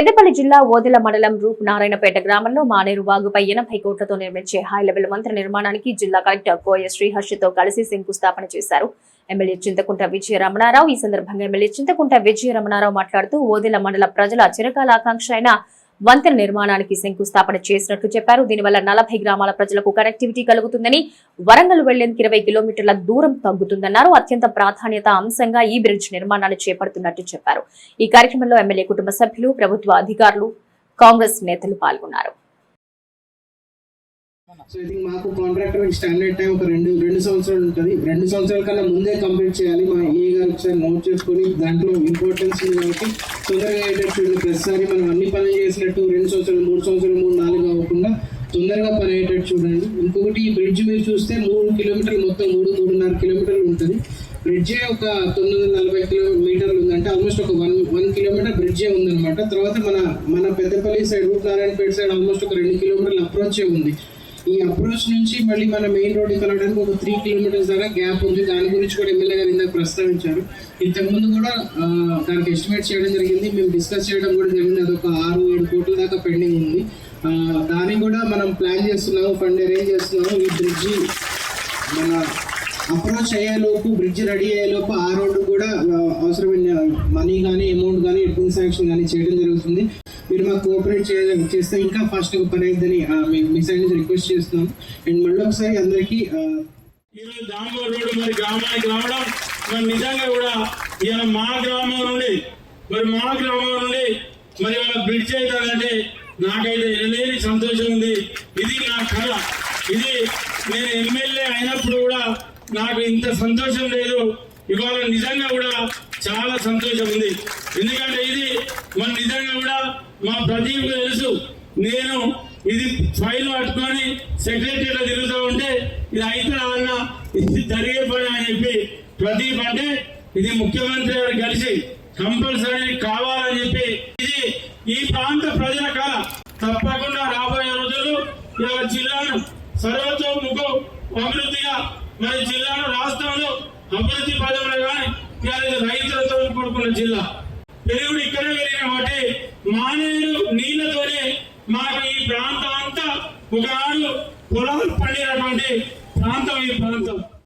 పెద్దపల్లి జిల్లా ఓదెల మండలం రూప్ నారాయణపేట గ్రామంలో మానేరు వాగుపై ఎనభై కోట్లతో నిర్మించే హై లెవెల్ మంత్ర నిర్మాణానికి జిల్లా కలెక్టర్ కోయ శ్రీహర్షితో కలిసి శంకుస్థాపన చేశారు. ఎమ్మెల్యే చింతకుంట విజయ రమణారావు ఈ సందర్భంగా ఎమ్మెల్యే చింతకుంట విజయ రమణారావు మాట్లాడుతూ ఓదెల మండల ప్రజల చిరకాల ఆకాంక్ష అయిన వంతెన నిర్మాణానికి శంకుస్థాపన చేసినట్లు చెప్పారు. దీనివల్ల నలభై గ్రామాల ప్రజలకు కనెక్టివిటీ కలుగుతుందని వరంగల్ వెళ్ళేందుకు ఇరవై కిలోమీటర్ల దూరం తగ్గుతుందన్నారు. అత్యంత ప్రాధాన్యత అంశంగా ఈ బ్రిడ్జ్ నిర్మాణాన్ని చేపడుతున్నట్టు చెప్పారు. ఈ కార్యక్రమంలో ఎమ్మెల్యే కుటుంబ సభ్యులు ప్రభుత్వ అధికారులు కాంగ్రెస్ నేతలు పాల్గొన్నారు. సో ఇది మాకు కాంట్రాక్టర్ స్టాండర్డ్ టైం ఒక రెండు రెండు సంవత్సరాలు ఉంటుంది. రెండు సంవత్సరాల కన్నా ముందే కంప్లీట్ చేయాలి. మా ఏ గారు ఒకసారి నోట్ చేసుకొని దాంట్లో ఇంపార్టెన్స్ ఉంది కాబట్టి తొందరగా అయ్యేటట్టు ప్రతిసారి మనం అన్ని పనులు చేసినట్టు రెండు సంవత్సరాలు మూడు సంవత్సరాలు మూడు నాలుగు అవ్వకుండా తొందరగా పని అయ్యేటట్టు చూడండి. ఇంకొకటి ఈ బ్రిడ్జ్ మీరు చూస్తే మూడు కిలోమీటర్లు మొత్తం మూడు మూడున్నర కిలోమీటర్లు ఉంటుంది. బ్రిడ్జే ఒక తొమ్మిది వందల నలభై కిలోమీటర్లు ఉంది అంటే ఆల్మోస్ట్ ఒక వన్ వన్ కిలోమీటర్ బ్రిడ్జే ఉందన్నమాట. తర్వాత మన మన Peddapalli side route Narayanpet side almost ఒక రెండు కిలోమీటర్ల అప్రోచే ఉంది. ఈ అప్రోచ్ నుంచి మళ్ళీ మన మెయిన్ రోడ్ కలవడానికి ఒక త్రీ కిలోమీటర్స్ దాకా గ్యాప్ ఉంది. దాని గురించి కూడా ఎమ్మెల్యే గారు ఇందాక ప్రస్తావించారు. ఇంతకుముందు కూడా దానికి ఎస్టిమేట్ చేయడం జరిగింది. మేము డిస్కస్ చేయడం కూడా జరిగింది. అదొక ఆరు ఏడు కోట్ల దాకా పెండింగ్ ఉంది. దాన్ని కూడా మనం ప్లాన్ చేస్తున్నాము ఫండ్ అరేంజ్ చేస్తున్నాము. ఈ బ్రిడ్జి మన అప్రోచ్ అయ్యేలోపు బ్రిడ్జ్ రెడీ అయ్యేలోపు ఆ రోడ్డు కూడా అవసరమైన మనీ కానీ అమౌంట్ కానీ ఎడ్మిన్ శాంక్షన్ కానీ చేయడం జరుగుతుంది. మీరు మాకు కోఆపరేట్ చేయ చేస్తే ఇంకా ఫాస్ట్ పని అయిందని మీ సైడ్ నుంచి రిక్వెస్ట్ చేస్తున్నాం. అండ్ మళ్ళీ ఒకసారి అందరికీ ఈరోజు రోడ్డు మరి గ్రామానికి రావడం మరి నిజంగా కూడా ఇవాళ మా గ్రామం నుండి మరి మా గ్రామం నుండి మరి వాళ్ళ బ్రిడ్జ్ అవుతుందంటే నాకైతే ఎనలేని సంతోషం ఉంది. ఇది నా కళ. ఇది నేను ఎమ్మెల్యే అయినప్పుడు కూడా నాకు ఇంత సంతోషం లేదు. ఇవాళ నిజంగా కూడా చాలా సంతోషం ఉంది. ఎందుకంటే ఇది మన నిజంగా కూడా మా ప్రదీప్ తెలుసు. నేను ఇది ఫైల్ పట్టుకొని సెక్రటరీలో తిరుగుతూ ఉంటే ఇది అయితే అన్న ఇది జరిగే పని అని చెప్పి ప్రదీప్ అంటే ఇది ముఖ్యమంత్రి గారు కలిసి కంపల్సరీ కావాలని చెప్పి ఇది ఈ ప్రాంత ప్రజల కళ. తప్పకుండా రాబోయే రోజులు ఇలా జిల్లాను సర్వతోముఖ అభివృద్ధిగా మరి జిల్లాను రాష్ట్రంలో అభివృద్ధి పదంలో కానీ రైతులతో కూడుకున్న జిల్లా. పెరుగుడు ఇక్కడే మానేరు నీళ్ళతోనే మాకు ఈ ప్రాంతం అంతా ఒకనాడు పొలాలు పండినటువంటి ప్రాంతం ఈ ప్రాంతం.